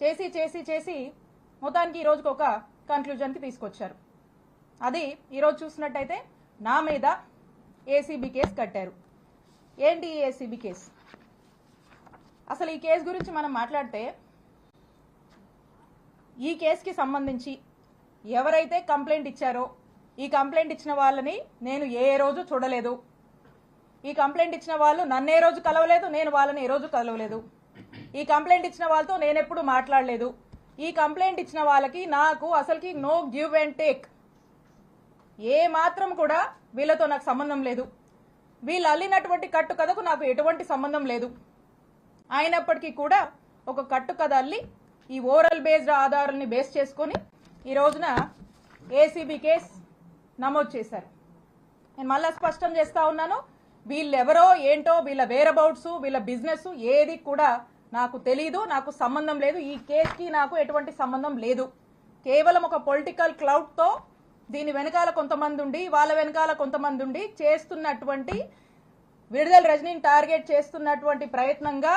చేసి చేసి చేసి మొత్తానికి ఈ ఒక కన్క్లూజన్కి తీసుకొచ్చారు. అది ఈరోజు చూసినట్టయితే నా మీద ఏసీబీ కేసు కట్టారు. ఏంటి ఏసీబీ కేసు? అసలు ఈ కేసు గురించి మనం మాట్లాడితే ఈ కేసుకి సంబంధించి ఎవరైతే కంప్లైంట్ ఇచ్చారో ఈ కంప్లైంట్ ఇచ్చిన వాళ్ళని నేను ఏ రోజు చూడలేదు. ఈ కంప్లైంట్ ఇచ్చిన వాళ్ళు నన్ను ఏ రోజు కలవలేదు నేను వాళ్ళని ఏ రోజు కలవలేదు. ఈ కంప్లైంట్ ఇచ్చిన వాళ్ళతో నేనెప్పుడు మాట్లాడలేదు. ఈ కంప్లైంట్ ఇచ్చిన వాళ్ళకి నాకు అసలుకి నో గివ్ అండ్ టేక్ ఏ మాత్రం కూడా వీళ్ళతో నాకు సంబంధం లేదు. వీళ్ళు అల్లినటువంటి కట్టు కథకు నాకు ఎటువంటి సంబంధం లేదు. అయినప్పటికీ కూడా ఒక కట్టు కథ అల్లి ఈ ఓరల్ బేస్డ్ ఆధారాలని బేస్ చేసుకొని ఈ రోజున ఏసీబీ కేసు నమోదు చేశారు. నేను మళ్ళా స్పష్టం చేస్తా ఉన్నాను. వీళ్ళెవరో ఏంటో వీళ్ళ వేరబౌట్స్ వీళ్ళ బిజినెస్ ఏది కూడా నాకు తెలీదు నాకు సంబంధం లేదు. ఈ కేసుకి నాకు ఎటువంటి సంబంధం లేదు. కేవలం ఒక పొలిటికల్ క్లౌడ్తో దీని వెనకాల కొంతమంది ఉండి వాళ్ళ వెనకాల కొంతమంది ఉండి చేస్తున్నటువంటి విడుదల రజనీని టార్గెట్ చేస్తున్నటువంటి ప్రయత్నంగా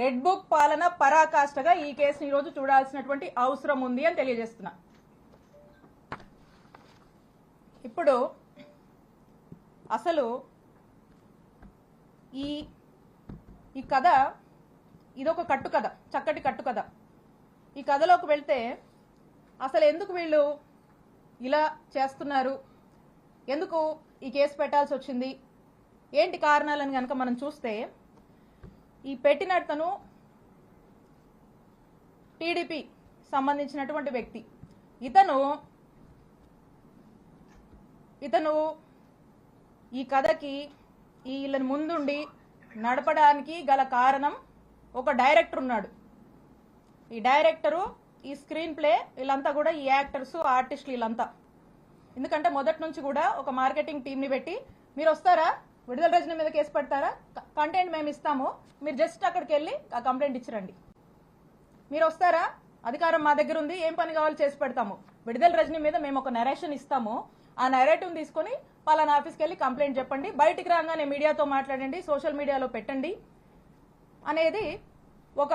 రెడ్ బుక్ పాలన పరాకాష్ఠగా ఈ కేసుని ఈరోజు చూడాల్సినటువంటి అవసరం ఉంది అని తెలియజేస్తున్నా. ఇప్పుడు అసలు ఈ ఈ కథ ఇదొక కట్టు కథ చక్కటి కట్టు కథ ఈ కథలోకి వెళ్తే అసలు ఎందుకు వీళ్ళు ఇలా చేస్తున్నారు? ఎందుకు ఈ కేసు పెట్టాల్సి వచ్చింది? ఏంటి కారణాలని కనుక మనం చూస్తే ఈ పెట్టినతను టీడీపీ సంబంధించినటువంటి వ్యక్తి. ఇతను ఇతను ఈ కథకి వీళ్ళని ముందుండి నడపడానికి గల కారణం ఒక డైరెక్టర్ ఉన్నాడు. ఈ డైరెక్టరు ఈ స్క్రీన్ ప్లే వీళ్ళంతా కూడా ఈ యాక్టర్స్ ఆర్టిస్టులు వీళ్ళంతా. ఎందుకంటే మొదటి నుంచి కూడా ఒక మార్కెటింగ్ టీంని పెట్టి మీరు వస్తారా? విడుదల రజనీ మీద కేసు పెడతారా? కంటెంట్ మేము ఇస్తాము. మీరు జస్ట్ అక్కడికి వెళ్ళి ఆ కంప్లైంట్ ఇచ్చిరండి. మీరు వస్తారా? అధికారం మా దగ్గర ఉంది. ఏం పని కావాలో చేసి పెడతాము. విడుదల రజనీ మీద మేము ఒక నరేషన్ ఇస్తాము. ఆ నెరేటివ్ తీసుకొని పలానా ఆఫీస్కి వెళ్ళి కంప్లైంట్ చెప్పండి. బయటికి రాగానే మీడియాతో మాట్లాడండి. సోషల్ మీడియాలో పెట్టండి. అనేది ఒక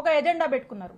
ఒక ఎజెండా పెట్టుకున్నారు.